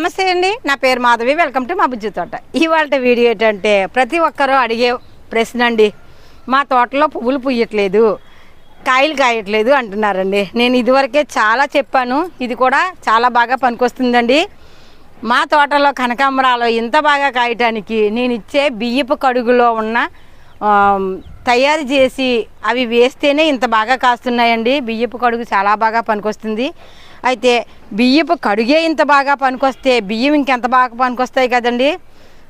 నమస్తే అండి నా పేరు మాధవి వెల్కమ్ టు మా బుజ్జి తోట. ఇవాళ వీడియో ఏంటంటే ప్రతి ఒక్కరూ అడిగే ప్రశ్న అండి మా తోటలో పువ్వులు పుయ్యట్లేదు కాయలు కాయట్లేదు అంటున్నారండి. నేను ఇదివరకే చాలా చెప్పాను ఇది కూడా చాలా బాగా పనికొస్తుందండి. మా తోటలో కనకాంబరాలు ఇంత బాగా కాయటానికి నేను ఇచ్చే బియ్యపు కడుగులో ఉన్న తయారు చేసి అవి వేస్తేనే ఇంత బాగా కాస్తున్నాయండి. బియ్యపు కడుగు చాలా బాగా పనికొస్తుంది. అయితే బియ్యపు కడుగే ఇంత బాగా పనికొస్తే బియ్యం ఇంకెంత బాగా పనికొస్తాయి కదండి?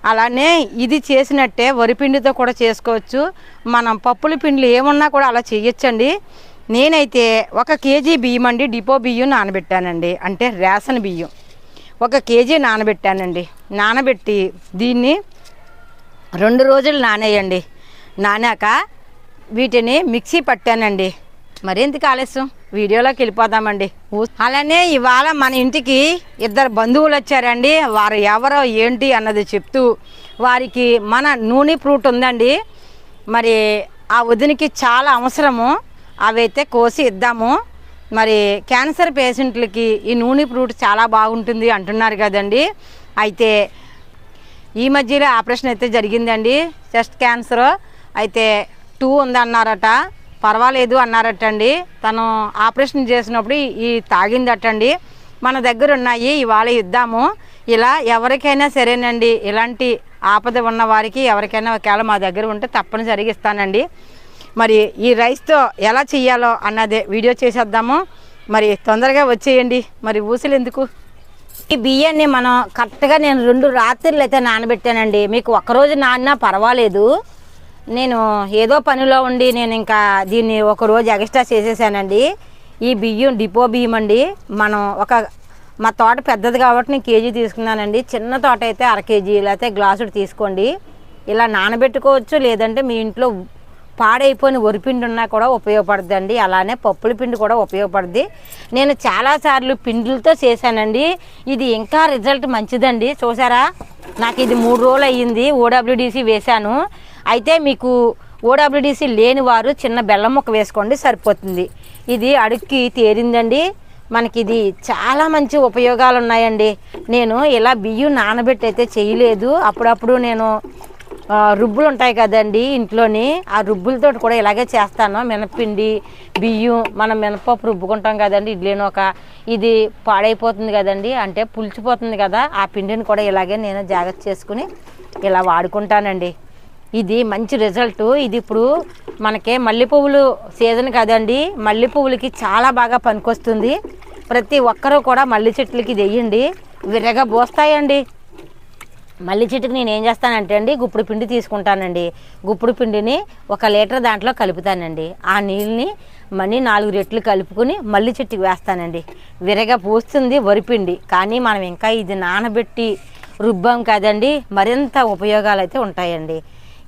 అలానే ఇది చేసినట్టే వరిపిండితో కూడా చేసుకోవచ్చు. మనం పప్పుల పిండిలు ఏమున్నా కూడా అలా చేయొచ్చండి. నేనైతే ఒక కేజీ బియ్యం అండి డిపో బియ్యం నానబెట్టానండి. అంటే రేషన్ బియ్యం. ఒక కేజీ నానబెట్టానండి. నానబెట్టి దీన్ని రెండు రోజులు నానేయండి. నానాక వీటిని మిక్సీ పట్టానండి. మరింతకు ఆలస్యం? వీడియోలోకి వెళ్ళిపోదామండి. అలానే ఇవాళ మన ఇంటికి ఇద్దరు బంధువులు వచ్చారండి. వారు ఎవరో ఏంటి అన్నది చెప్తూ వారికి మన నూనె ఫ్రూట్ ఉందండి. మరి ఆ వదినికి చాలా అవసరము. అవైతే కోసి ఇద్దాము. మరి క్యాన్సర్ పేషెంట్లకి ఈ నూనె ఫ్రూట్ చాలా బాగుంటుంది అంటున్నారు కదండి. అయితే ఈ మధ్యలో ఆపరేషన్ అయితే జరిగిందండి. Chest cancer. అయితే టూ ఉందన్నారట. పర్వాలేదు అన్నారటండి. తను ఆపరేషన్ చేసినప్పుడు ఈ తాగిందటండి. మన దగ్గర ఉన్నాయి ఇవాళ ఇద్దాము. ఇలా ఎవరికైనా సరేనండి. ఇలాంటి ఆపద ఉన్న వారికి ఎవరికైనా ఒకవేళ మా దగ్గర ఉంటే తప్పనిసరిగా ఇస్తానండి. మరి ఈ రైస్తో ఎలా చేయాలో అన్నదే వీడియో చేసేద్దాము. మరి తొందరగా వచ్చేయండి. మరి ఊసలు ఎందుకు? ఈ బియ్యాన్ని మనం కరెక్ట్గా నేను రెండు రాత్రులు అయితే నానబెట్టానండి. మీకు ఒకరోజు నానినా పర్వాలేదు. నేను ఏదో పనిలో ఉండి నేను ఇంకా దీన్ని ఒక రోజు ఎక్స్ట్రా చేసేసానండి. ఈ బియ్యం డిపో బియ్యం అండి. మనం ఒక మా తోట పెద్దది కాబట్టి నేను కేజీ తీసుకున్నానండి. చిన్న తోట అయితే అర కేజీ లేకపోతే గ్లాసుడు తీసుకోండి. ఇలా నానబెట్టుకోవచ్చు లేదంటే మీ ఇంట్లో పాడైపోయిన వరిపిండి ఉన్నా కూడా ఉపయోగపడుతుందండి అలానే పప్పుల పిండి కూడా ఉపయోగపడుద్ది నేను చాలాసార్లు పిండిలతో చేశానండి. ఇది ఇంకా రిజల్ట్ మంచిదండి. చూసారా? నాకు ఇది మూడు రోజులు అయ్యింది. ఓడబ్ల్యూడిసి వేశాను. అయితే మీకు ఓడబ్ల్యూడిసి లేని వారు చిన్న బెల్లం ముక్క వేసుకోండి సరిపోతుంది. ఇది అడుక్కి తేరిందండి. మనకి ఇది చాలా మంచి ఉపయోగాలు ఉన్నాయండి నేను ఇలా బియ్యం నానబెట్టి అయితే చేయలేదు. అప్పుడప్పుడు నేను రుబ్బులు ఉంటాయి కదండి ఇంట్లోని. ఆ రుబ్బులతో కూడా ఇలాగే చేస్తాను. మినపిండి బియ్యం మనం మినపప్పు రుబ్బుకుంటాం కదండి ఇడ్లీని ఒక. ఇది పాడైపోతుంది కదండి. అంటే పులిచిపోతుంది కదా. ఆ పిండిని కూడా ఇలాగే నేను జాగ్రత్త చేసుకుని ఇలా వాడుకుంటానండి. ఇది మంచి రిజల్ట్. ఇది ఇప్పుడు మనకి మల్లె పువ్వులు సీజన్ కదండి. మల్లె పువ్వులకి చాలా బాగా పనికొస్తుంది. ప్రతి ఒక్కరూ కూడా మల్లె చెట్లకి ఇది వేయండి విరగ మల్లి చెట్టుకి నేను ఏం చేస్తానంటే అండి గుప్పుడు పిండి తీసుకుంటానండి. గుప్పుడు పిండిని ఒక లీటర్ దాంట్లో కలుపుతానండి. ఆ నీళ్ళని మళ్ళీ నాలుగు రెట్లు కలుపుకొని మల్లి చెట్టుకి వేస్తానండి. విరగ పూస్తుంది వరిపిండి కానీ మనం ఇంకా ఇది నానబెట్టి రుబ్బాం కదండి మరింత ఉపయోగాలు అయితే ఉంటాయండి.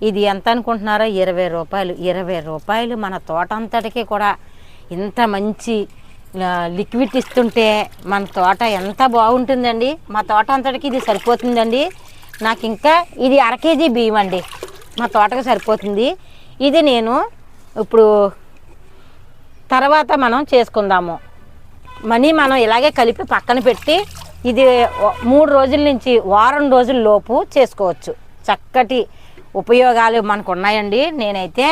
ఇది ఎంత అనుకుంటున్నారో? ఇరవై రూపాయలు. ఇరవై రూపాయలు మన తోట అంతటికి కూడా ఇంత మంచి లిక్విడ్ ఇస్తుంటే మన తోట ఎంత బాగుంటుందండి. మా తోట అంతటికి ఇది సరిపోతుందండి. నాకు ఇంకా ఇది అర కేజీ బియ్యం అండి. మా తోటకు సరిపోతుంది. ఇది నేను ఇప్పుడు తర్వాత మనం చేసుకుందాము. మనీ మనం ఇలాగే కలిపి పక్కన పెట్టి ఇది మూడు రోజుల నుంచి వారం రోజుల లోపు చేసుకోవచ్చు. చక్కటి ఉపయోగాలు మనకు ఉన్నాయండి నేనైతే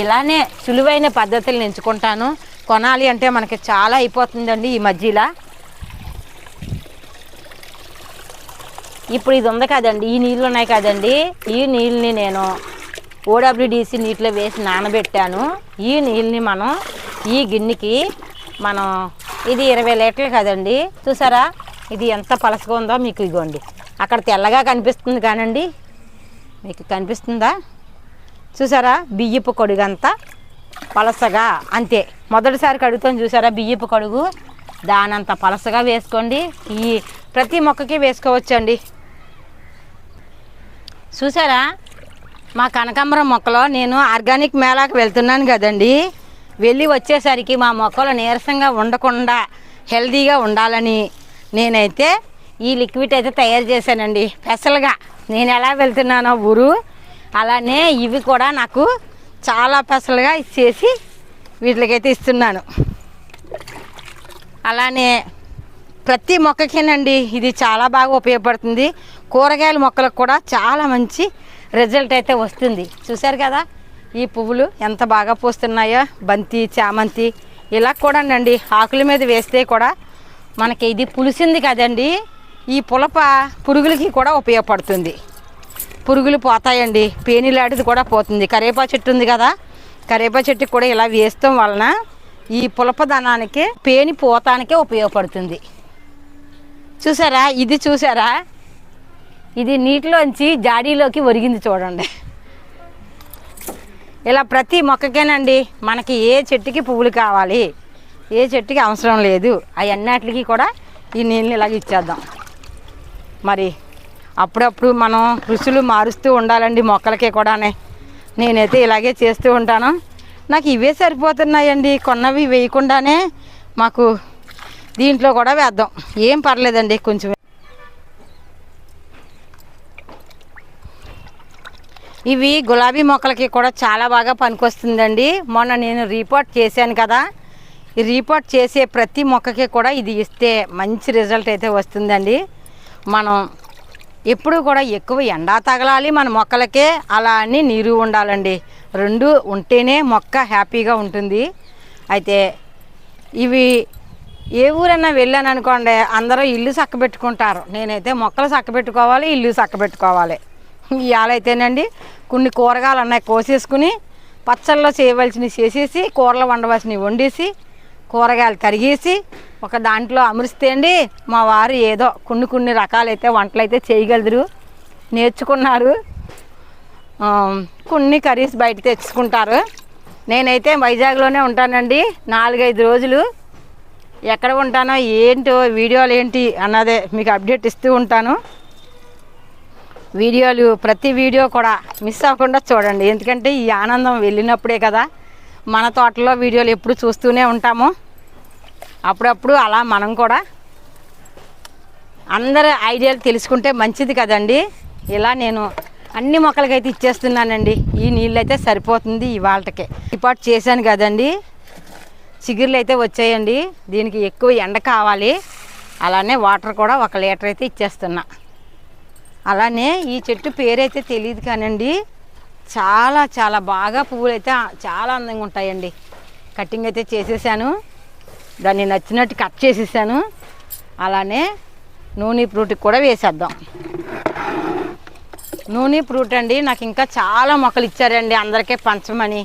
ఇలానే సులువైన పద్ధతులను ఎంచుకుంటాను. కొనాలి అంటే మనకి చాలా అయిపోతుందండి ఈ మధ్యలో. ఇప్పుడు ఇది ఉంది కదండి ఈ నీళ్ళు ఉన్నాయి కదండి. ఈ నీళ్ళని నేను ఓడబ్ల్యూడిసి నీటిలో వేసి నానబెట్టాను. ఈ నీళ్ళని మనం ఈ గిన్నెకి మనం ఇది ఇరవై లీటర్లు కదండి. చూసారా? ఇది ఎంత పలసగా ఉందో మీకు ఇగోండి. అక్కడ తెల్లగా కనిపిస్తుంది కానండి. మీకు కనిపిస్తుందా? చూసారా? బియ్యపు కొడుగంతా పలసగా అంతే. మొదటిసారి కడుగుతాను చూసారా బియ్యపు కడుగు? దానంత పలసగా వేసుకోండి. ఈ ప్రతి మొక్కకి వేసుకోవచ్చండి. చూసారా? మా కనకాంబరం మొక్కలో నేను ఆర్గానిక్ మేళాకి వెళ్తున్నాను కదండి. వెళ్ళి వచ్చేసరికి మా మొక్కలు నీరసంగా ఉండకుండా హెల్తీగా ఉండాలని నేనైతే ఈ లిక్విడ్ అయితే తయారు చేశానండి. స్పెషల్గా నేను ఎలా వెళ్తున్నానో ఊరు అలానే ఇవి కూడా నాకు చాలా స్పెషల్గా ఇచ్చేసి వీటికైతే ఇస్తున్నాను. అలానే ప్రతి మొక్కకేనండి ఇది చాలా బాగా ఉపయోగపడుతుంది. కూరగాయల మొక్కలకు కూడా చాలా మంచి రిజల్ట్ అయితే వస్తుంది. చూశారు కదా? ఈ పువ్వులు ఎంత బాగా పూస్తున్నాయో బంతి చామంతి ఇలా కూడా అండి ఆకుల మీద వేస్తే కూడా మనకి ఇది పులిసింది కదండి. ఈ పులప పురుగులకి కూడా ఉపయోగపడుతుంది. పురుగులు పోతాయండి. పేనిలాడిది కూడా పోతుంది. కరేపా చెట్టు ఉంది కదా? కరేపా చెట్టుకి కూడా ఇలా వేస్తాం వలన ఈ పులపదనానికి పేని పోతానికే ఉపయోగపడుతుంది. చూసారా? ఇది చూసారా? ఇది నీటిలోంచి జాడీలోకి ఒరిగింది చూడండి. ఇలా ప్రతి మొక్కకేనండి మనకి ఏ చెట్టుకి పువ్వులు కావాలి ఏ చెట్టుకి అవసరం లేదు అవన్నిటికి కూడా ఈ నీళ్ళని ఇలాగ ఇచ్చేద్దాం. మరి అప్పుడప్పుడు మనం రుచులు మారుస్తూ ఉండాలండి మొక్కలకి కూడానే. నేనైతే ఇలాగే చేస్తూ ఉంటాను. నాకు ఇవే సరిపోతున్నాయండి. కొన్నవి వేయకుండానే మాకు దీంట్లో కూడా వేద్దాం. ఏం పర్లేదండి కొంచెం ఇవి గులాబీ మొక్కలకి కూడా చాలా బాగా పనికొస్తుందండి. మొన్న నేను రిపోర్ట్ చేశాను కదా. ఈ రిపోర్ట్ చేసే ప్రతి మొక్కకి కూడా ఇది ఇస్తే మంచి రిజల్ట్ అయితే వస్తుందండి. మనం ఎప్పుడు కూడా ఎక్కువ ఎండా తగలాలి మన మొక్కలకే. అలా అని నీరు ఉండాలండి. రెండు ఉంటేనే మొక్క హ్యాపీగా ఉంటుంది. అయితే ఇవి ఏ ఊరైనా వెళ్ళాను అనుకోండి అందరూ ఇల్లు చక్కబెట్టుకుంటారు. నేనైతే మొక్కలు చక్కబెట్టుకోవాలి ఇల్లు చక్కబెట్టుకోవాలి. ఇవాళైతేనండి కొన్ని కూరగాయలు ఉన్నాయి కోసేసుకుని పచ్చళ్ళలో చేయవలసినవి చేసేసి కూరలు వండవలసినవి వండేసి కూరగాయలు తరిగేసి ఒక దాంట్లో అమరిస్తే అండి మా వారు ఏదో కొన్ని కొన్ని రకాలైతే వంటలు అయితే చేయగలరు. నేర్చుకున్నారు. కొన్ని కర్రీస్ బయట తెచ్చుకుంటారు. నేనైతే వైజాగ్లోనే ఉంటానండి నాలుగైదు రోజులు ఎక్కడ ఉంటానో ఏంటో వీడియోలు ఏంటి అన్నదే మీకు అప్డేట్ ఇస్తూ ఉంటాను. వీడియోలు ప్రతి వీడియో కూడా మిస్ అవ్వకుండా చూడండి. ఎందుకంటే ఈ ఆనందం వెళ్ళినప్పుడే కదా మన తోటలో వీడియోలు ఎప్పుడు చూస్తూనే ఉంటాము. అప్పుడప్పుడు అలా మనం కూడా అందరి ఐడియాలు తెలుసుకుంటే మంచిది కదండి. ఇలా నేను అన్ని మొక్కలకైతే ఇచ్చేస్తున్నానండి. ఈ నీళ్ళు అయితే సరిపోతుంది ఇవాళకే. రిపోర్ట్ చేశాను కదండి. చిగుర్లు అయితే వచ్చాయండి. దీనికి ఎక్కువ ఎండ కావాలి. అలానే వాటర్ కూడా ఒక లీటర్ అయితే ఇచ్చేస్తున్నా. అలానే ఈ చెట్టు పేరైతే తెలియదు కానండి. చాలా చాలా బాగా పువ్వులు అయితే చాలా అందంగా ఉంటాయండి. కటింగ్ అయితే చేసేసాను. దాన్ని నచ్చినట్టు కట్ చేసేసాను. అలానే నూనె ఫ్రూట్కి కూడా వేసేద్దాం. నూనె ఫ్రూట్ అండి. నాకు ఇంకా చాలా మొక్కలు ఇచ్చారండి. అందరికీ పంచమని.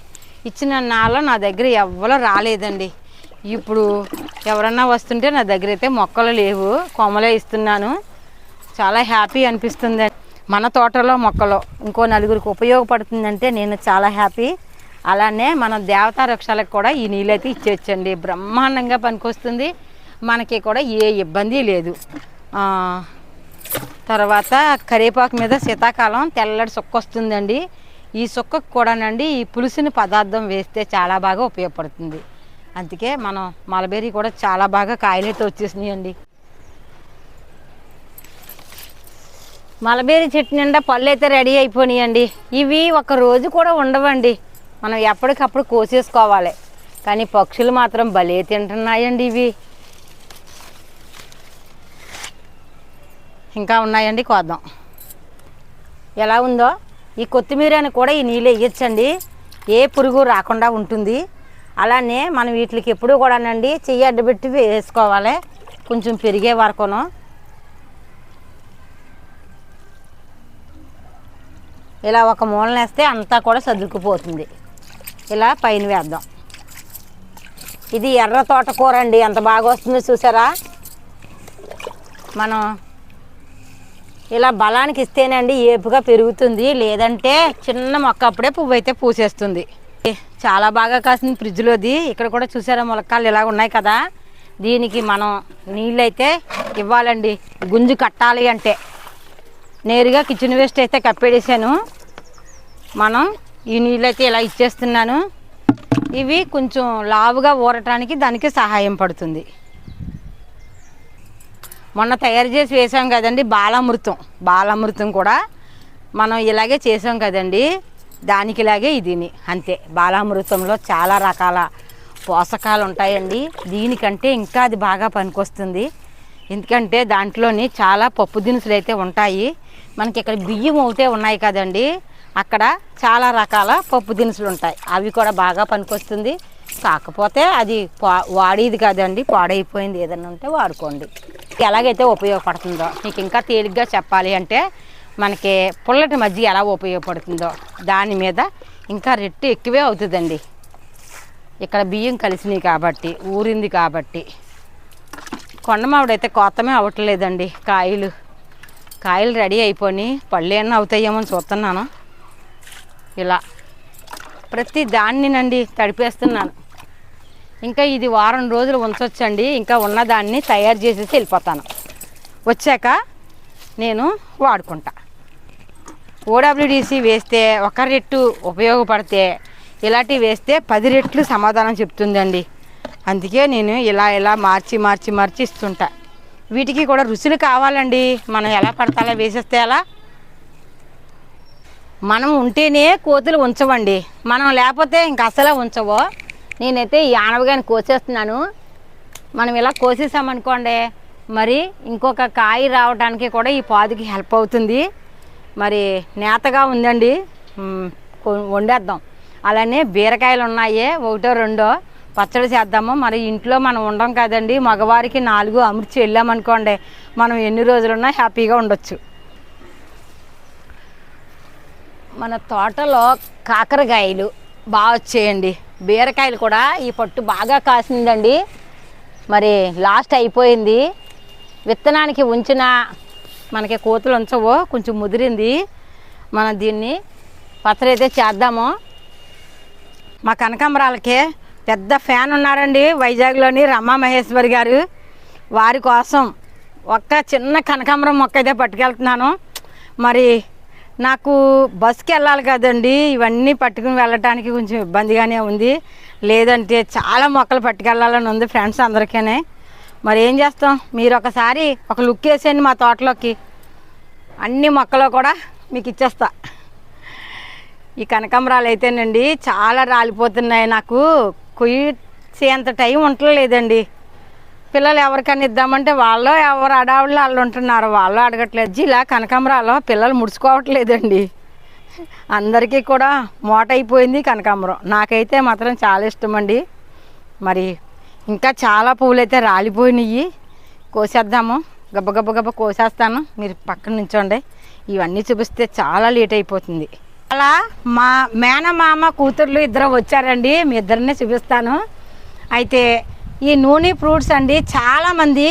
ఇచ్చిన నాలో నా దగ్గర ఎవ్వరూ రాలేదండి. ఇప్పుడు ఎవరన్నా వస్తుంటే నా దగ్గర అయితే మొక్కలు లేవు. కొమ్మలే ఇస్తున్నాను. చాలా హ్యాపీ అనిపిస్తుంది. మన తోటలో మొక్కలు ఇంకో నలుగురికి ఉపయోగపడుతుందంటే నేను చాలా హ్యాపీ. అలానే మన దేవతా వృక్షాలకు కూడా ఈ నీళ్ళు అయితే ఇచ్చేయచ్చండి. బ్రహ్మాండంగా పనికొస్తుంది. మనకి కూడా ఏ ఇబ్బంది లేదు. తర్వాత కరివేపాకు మీద శీతాకాలం తెల్లడి సుక్క వస్తుందండి. ఈ సుక్కకు కూడానండి ఈ పులుసుని పదార్థం వేస్తే చాలా బాగా ఉపయోగపడుతుంది. అందుకే మనం మలబెర్రీ కూడా చాలా బాగా కాయలైతే వచ్చేసినాయండి. మలబేరి చెట్టు నిండా పళ్ళు అయితే రెడీ అయిపోయినాయండి. ఇవి ఒక రోజు కూడా ఉండవండి. మనం ఎప్పటికప్పుడు కోసేసుకోవాలి. కానీ పక్షులు మాత్రం భలే తింటున్నాయండి ఇవి. ఇంకా ఉన్నాయండి కోద్దాం. ఎలా ఉందో? ఈ కొత్తిమీరని కూడా ఈ నీళ్ళు వేయచ్చండి. ఏ పురుగు రాకుండా ఉంటుంది. అలానే మనం వీటికి ఎప్పుడూ కూడానండి చెయ్యి అడ్డబెట్టి వేసుకోవాలి. కొంచెం పెరిగే వరకును. ఇలా ఒక మూలనేస్తే అంతా కూడా సర్దుకుపోతుంది ఇలా పైన వేద్దాం. ఇది ఎర్ర తోటకూర అండి. ఎంత బాగా వస్తుందో చూసారా? మనం ఇలా బలానికి ఇస్తేనండి ఏపుగా పెరుగుతుంది. లేదంటే చిన్న మొక్క అప్పుడే పువ్వు అయితే పూసేస్తుంది. చాలా బాగా కాసింది ఫ్రిడ్జ్లోది. ఇక్కడ కూడా చూసారా మొలకాలు ఇలా ఉన్నాయి కదా. దీనికి మనం నీళ్ళు అయితే ఇవ్వాలండి. గుంజు కట్టాలి అంటే. నేరుగా కిచెన్ వేస్ట్ అయితే కప్పేడేసాను మనం ఈ నీళ్ళైతే ఇలా ఇచ్చేస్తున్నాను. ఇవి కొంచెం లావుగా ఊరటానికి దానికి సహాయం పడుతుంది. మొన్న తయారు చేసి వేసాం కదండి బాలామృతం. బాలామృతం కూడా మనం ఇలాగే చేసాం కదండి. దానికిలాగే ఇదిని. అంతే. బాలామృతంలో చాలా రకాల పోషకాలు ఉంటాయండి. దీనికంటే ఇంకా అది బాగా పనికొస్తుంది. ఎందుకంటే దాంట్లోని చాలా పప్పు దినుసులు అయితే ఉంటాయి. మనకి ఇక్కడ బియ్యం ఒకటే ఉన్నాయి కదండి. అక్కడ చాలా రకాల పప్పు దినుసులు ఉంటాయి. అవి కూడా బాగా పనికొస్తుంది. కాకపోతే అది పా- వాడేది కాదండి పాడైపోయింది. ఏదైనా ఉంటే వాడుకోండి. ఎలాగైతే ఉపయోగపడుతుందో. మీకు ఇంకా తేలిగ్గా చెప్పాలి అంటే మనకి పుల్లటి మజ్జిగ ఎలా ఉపయోగపడుతుందో. దాని మీద ఇంకా రెట్టు ఎక్కువే అవుతుందండి. ఇక్కడ బియ్యం కలిసినాయి కాబట్టి ఊరింది కాబట్టి. కొండమావిడైతే కొత్తమే అవ్వట్లేదండి కాయలు. కాయలు రెడీ అయిపోయి పళ్ళు ఏమన్నా అవుతాయేమో అని చూస్తున్నాను. ఇలా. ప్రతి దాన్నినండి తడిపేస్తున్నాను. ఇంకా ఇది వారం రోజులు ఉంచవచ్చండి ఇంకా ఉన్నదాన్ని తయారు చేసేసి వెళ్ళిపోతాను. వచ్చాక నేను వాడుకుంటా. ఓడబ్ల్యూడిసి వేస్తే ఒక రెట్టు ఉపయోగపడితే ఇలాంటివి వేస్తే పది రెట్లు సమాధానం చెప్తుందండి. అందుకే నేను ఇలా ఇలా మార్చి మార్చి మార్చి ఇస్తుంటా. వీటికి కూడా రుచులు కావాలండి. మనం ఎలా పడతాలో వేసేస్తే ఎలా మనం ఉంటేనే కోతులు ఉంచవండి. మనం లేకపోతే ఇంక అసలే ఉంచవో. నేనైతే ఈ ఆనవగాని కోసేస్తున్నాను. మనం ఇలా కోసేసామనుకోండి మరి ఇంకొక కాయ రావడానికి కూడా ఈ పాదుకి హెల్ప్ అవుతుంది. మరి నేతగా ఉందండి. వండేద్దాం. అలానే బీరకాయలు ఉన్నాయి ఒకటో రెండో పచ్చడి చేద్దాము. మరి ఇంట్లో మనం ఉండం కదండి మగవారికి నాలుగు అమృతి వెళ్ళామనుకోండి మనం ఎన్ని రోజులున్నా హ్యాపీగా ఉండొచ్చు. మన తోటలో కాకరకాయలు బాగా వచ్చేయండి. బీరకాయలు కూడా ఈ పట్టు బాగా కాసిందండి. మరి లాస్ట్ అయిపోయింది. విత్తనానికి ఉంచిన మనకి కోతులు ఉంచవో కొంచెం ముదిరింది. మనం దీన్ని పత్రైతే అయితే చేద్దాము. మా కనకాంబరాలకి పెద్ద ఫ్యాన్ ఉన్నారండి వైజాగ్లోని రమా మహేశ్వరి గారు. వారి కోసం ఒక్క చిన్న కనకాంబరం మొక్క అయితే పట్టుకెళ్తున్నాను. మరి నాకు బస్కి వెళ్ళాలి కదండి. ఇవన్నీ పట్టుకుని వెళ్ళటానికి కొంచెం ఇబ్బందిగానే ఉంది. లేదంటే చాలా మొక్కలు పట్టుకెళ్ళాలని ఉంది ఫ్రెండ్స్ అందరికీనే. మరి ఏం చేస్తాం? మీరు ఒకసారి ఒక లుక్ వేసేయండి మా తోటలోకి. అన్ని మొక్కలు కూడా మీకు ఇచ్చేస్తా. ఈ కనకాంబరాలు అయితేనండి చాలా రాలిపోతున్నాయి నాకు. కొయ్యేంత టైం ఉండలేదండి పిల్లలు ఎవరికైనా ఇద్దామంటే వాళ్ళు ఎవరు అడావుళ్ళు వాళ్ళు ఉంటున్నారు. వాళ్ళు అడగట్లేదు. ఇలా కనకాంబరాలు పిల్లలు ముడుచుకోవట్లేదండి. అందరికీ కూడా మోట అయిపోయింది కనకాంబరం. నాకైతే మాత్రం చాలా ఇష్టం అండి మరి ఇంకా చాలా పువ్వులు అయితే రాలిపోయినాయి కోసేద్దాము. గబ్బ గబ్బ గబ్బ కోసేస్తాను. మీరు పక్కన నుంచోండి. ఇవన్నీ చూపిస్తే చాలా లేట్ అయిపోతుంది. అలా మా మేనమామ కూతుర్లు ఇద్దరు వచ్చారండి. మీ ఇద్దరినే చూపిస్తాను. అయితే ఈ నూనె ఫ్రూట్స్ అండి చాలామంది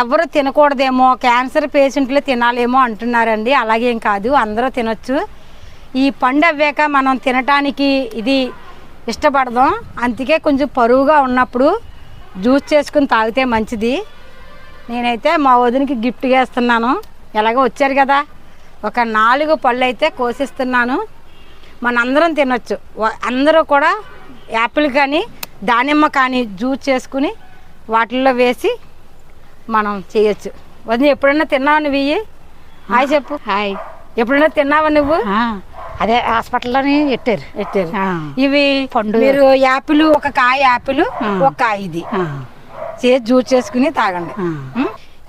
ఎవరు తినకూడదేమో క్యాన్సర్ పేషెంట్లు తినాలేమో అంటున్నారండి. అలాగేం కాదు అందరూ తినొచ్చు. ఈ పండు అవ్వాక మనం తినటానికి ఇది ఇష్టపడదాం. అందుకే కొంచెం పరువుగా ఉన్నప్పుడు జ్యూస్ చేసుకుని తాగితే మంచిది. నేనైతే మా వదినికి గిఫ్ట్గా చేస్తున్నాను. ఎలాగో వచ్చారు కదా ఒక నాలుగు పళ్ళు అయితే కోసిస్తున్నాను. మనందరం తినొచ్చు. అందరూ కూడా యాపిల్ కానీ దానిమ్మ కానీ జ్యూస్ చేసుకుని వాటిల్లో వేసి మనం చేయొచ్చు. వదిన ఎప్పుడైనా తిన్నావా నువ్వు ఇవి హాయ్ చెప్పు. హాయ్. ఎప్పుడైనా తిన్నావా నువ్వు? అదే హాస్పిటల్లోనే పెట్టారు. పెట్టారు. ఆ. ఇవి పండు. మీరు యాపిల్ ఒక కాయ యాపిల్. ఒక కాయ ఇది చేసి జ్యూస్ చేసుకుని తాగండి?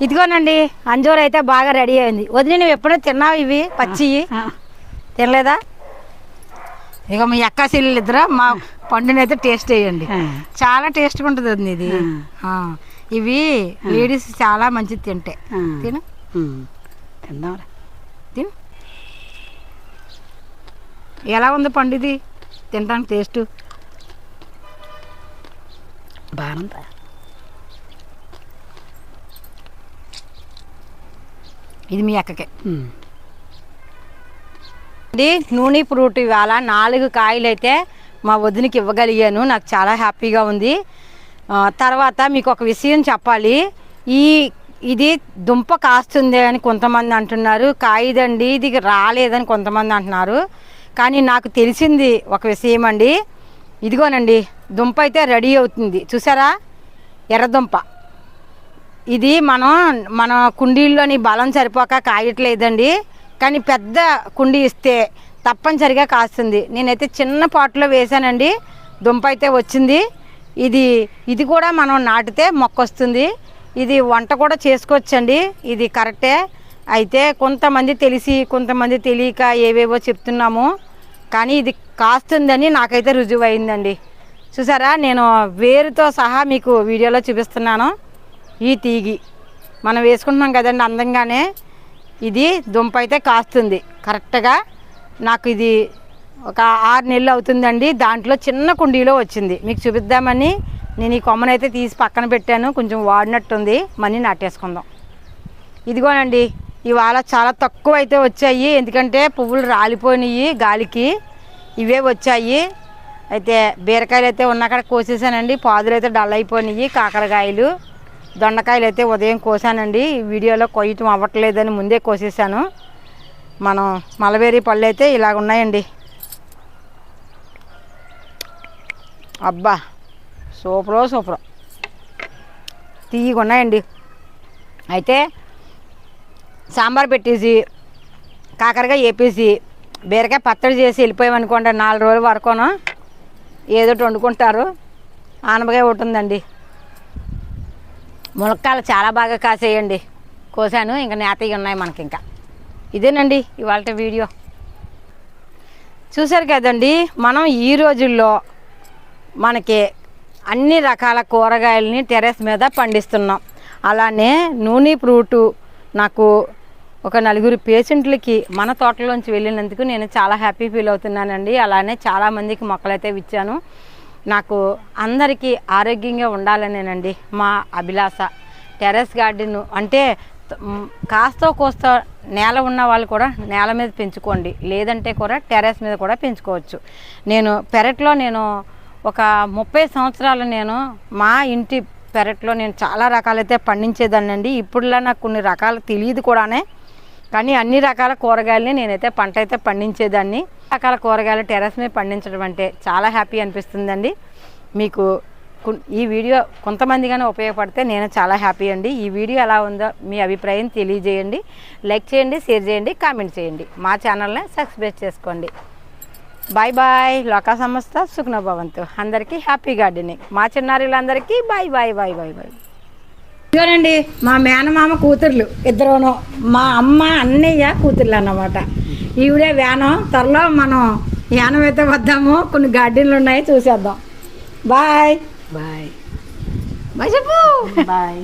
ఇదిగోనండి అంజూరు అయితే బాగా రెడీ అయింది. వదిలి నువ్వు ఎప్పుడైనా తిన్నావు ఇవి? పచ్చి తినలేదా? ఇక మీ అక్క చెల్లెలు ఇద్దరు మా పండునైతే టేస్ట్ వేయండి. చాలా టేస్ట్గా ఉంటుంది వదిన ఇది ఆ. ఇవి లేడీస్ చాలా మంచిది తింటే. తిను. తిందాంరా తిను. ఎలా ఉంది పండు ఇది? తినడానికి టేస్ట్ బాగుందా? ఇది మీ అక్కకే. ఇది నూనె ఫ్రూట్ ఇవాళ నాలుగు కాయలు అయితే మా వదినకి ఇవ్వగలిగాను. నాకు చాలా హ్యాపీగా ఉంది. తర్వాత మీకు ఒక విషయం చెప్పాలి. ఈ ఇది దుంప కాస్తుంది అని కొంతమంది అంటున్నారు. కాయదండి ఇది రాలేదని కొంతమంది అంటున్నారు. కానీ నాకు తెలిసింది ఒక విషయం అండి. ఇదిగోనండి దుంప అయితే రెడీ అవుతుంది. చూసారా? ఎర్రదుంప ఇది మనం మన కుండీల్లోని బలం సరిపోక కాయట్లేదండి. కానీ పెద్ద కుండీ ఇస్తే తప్పనిసరిగా కాస్తుంది. నేనైతే చిన్న పాట్లో వేసానండి దుంప అయితే వచ్చింది. ఇది ఇది కూడా మనం నాటితే మొక్క వస్తుంది ఇది వంట కూడా చేసుకోవచ్చండి. ఇది కరెక్టే. అయితే కొంతమంది తెలిసి కొంతమంది తెలియక ఏవేవో చెప్తున్నాము. కానీ ఇది కాస్తుందని నాకైతే రుజువు అయిందండి చూసారా? నేను వేరుతో సహా మీకు వీడియోలో చూపిస్తున్నాను. ఈ తీగి. మనం వేసుకుంటున్నాం కదండి అందంగానే. ఇది దుంప అయితే కాస్తుంది. కరెక్ట్గా నాకు ఇది ఒక ఆరు నెలలు అవుతుందండి. దాంట్లో చిన్న కుండీలో వచ్చింది. మీకు చూపిద్దామని నేను ఈ కొమ్మనైతే తీసి పక్కన పెట్టాను. కొంచెం వాడినట్టుంది. మనీ నాటేసుకుందాం. ఇదిగోనండి ఇవాళ చాలా తక్కువ అయితే వచ్చాయి. ఎందుకంటే పువ్వులు రాలిపోయినాయి గాలికి. ఇవే వచ్చాయి. అయితే బీరకాయలు అయితే ఉన్నక్కడ కోసేసానండి. పాదులు అయితే డల్ అయిపోయినాయి కాకరకాయలు. దొండకాయలు అయితే ఉదయం కోసానండి. ఈ వీడియోలో కొయ్యటం అవ్వట్లేదని ముందే కోసేసాను. మనం మలబేరీ పళ్ళు అయితే ఇలాగ ఉన్నాయండి. అబ్బా సూపరో సూపరో. తీయగా ఉన్నాయండి అయితే సాంబార్ పెట్టేసి కాకరకాయ వేపేసి బీరకాయ పచ్చడి చేసి వెళ్ళిపోయామనుకోండి నాలుగు రోజుల వరకును ఏదో ఒకటి వండుకుంటారు. ఆనపకాయ ఒకటి ఉందండి. ములక్కాయలు చాలా బాగా కాసేయండి. కోసాను ఇంకా నేతగా ఉన్నాయి మనకి ఇంకా ఇదేనండి ఇవాళ వీడియో. చూశారు కదండి మనం ఈ రోజుల్లో మనకి అన్ని రకాల కూరగాయలని టెర్రస్ మీద పండిస్తున్నాం. అలానే నూనె ఫ్రూటు నాకు ఒక నలుగురు పేషెంట్లకి మన తోటలోంచి వెళ్ళినందుకు నేను చాలా హ్యాపీ ఫీల్ అవుతున్నానండి. అలానే చాలామందికి మొక్కలైతే ఇచ్చాను నాకు అందరికీ ఆరోగ్యంగా ఉండాలనేనండి మా అభిలాష. టెర్రస్ గార్డెన్ అంటే కాస్త కోస్త నేల ఉన్న వాళ్ళు కూడా నేల మీద పెంచుకోండి. లేదంటే కూడా టెర్రస్ మీద కూడా పెంచుకోవచ్చు. నేను పెరట్లో నేను ఒక ముప్పై సంవత్సరాలు నేను మా ఇంటి పెరట్లో నేను చాలా రకాలైతే పండించేదాన్ని అండి ఇప్పుడులా నాకు కొన్ని రకాలు తెలియదు కూడానే. కానీ అన్ని రకాల కూరగాయలని నేనైతే పంట అయితే పండించేదాన్ని. రకాల కూరగాయలు టెర్రస్ మీద పండించడం అంటే చాలా హ్యాపీ అనిపిస్తుందండి. మీకు ఈ వీడియో కొంతమందిగానే ఉపయోగపడితే నేను చాలా హ్యాపీ అండి. ఈ వీడియో ఎలా ఉందో మీ అభిప్రాయం తెలియజేయండి. లైక్ చేయండి షేర్ చేయండి కామెంట్ చేయండి. మా ఛానల్ని సబ్స్క్రైబ్ చేసుకోండి. Bye bye. లోకా సంస్థ సుఖ్న భవంతు. అందరికీ హ్యాపీ గార్డెనింగ్. మా చిన్నారులందరికీ bye bye bye bye bye. ఇదిగోనండి మా మేనమామ కూతుర్లు. ఇద్దరును మా అమ్మ అన్నయ్య కూతుర్లు అన్నమాట. ఈవిడే వ్యానం. త్వరలో మనం యానం అయితే వద్దాము. కొన్ని గార్డెన్లు ఉన్నాయి చూసేద్దాం. బాయ్. బాయ్ బాయ్ చెప్పు బాయ్